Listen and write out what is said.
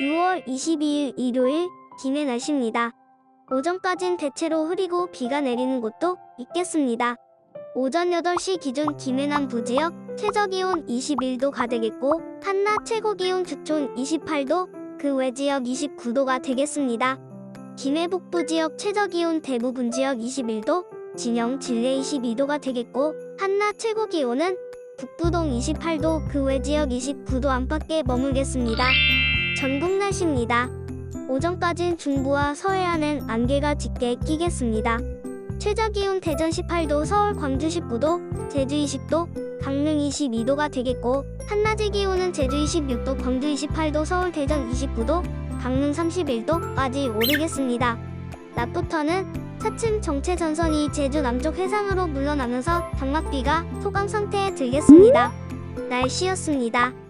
10월 22일 일요일 김해 날씨입니다. 오전까진 대체로 흐리고 비가 내리는 곳도 있겠습니다. 오전 8시 기준 김해 남 부 지역 최저 기온 21도 가 되겠고 한낮 최고 기온 주촌 28도, 그 외 지역 29도가 되겠습니다. 김해 북부 지역 최저 기온 대부분 지역 21도, 진영 진례 22도가 되겠고 한낮 최고 기온은 북부동 28도, 그 외 지역 29도 안팎에 머물겠습니다. 전국 날씨입니다. 오전까진 중부와 서해안은 안개가 짙게 끼겠습니다. 최저 기온 대전 18도, 서울 광주 19도, 제주 20도, 강릉 22도가 되겠고 한낮의 기온은 제주 26도, 광주 28도, 서울 대전 29도, 강릉 31도까지 오르겠습니다. 낮부터는 차츰 정체 전선이 제주 남쪽 해상으로 물러나면서 장맛비가 소강 상태에 들겠습니다. 날씨였습니다.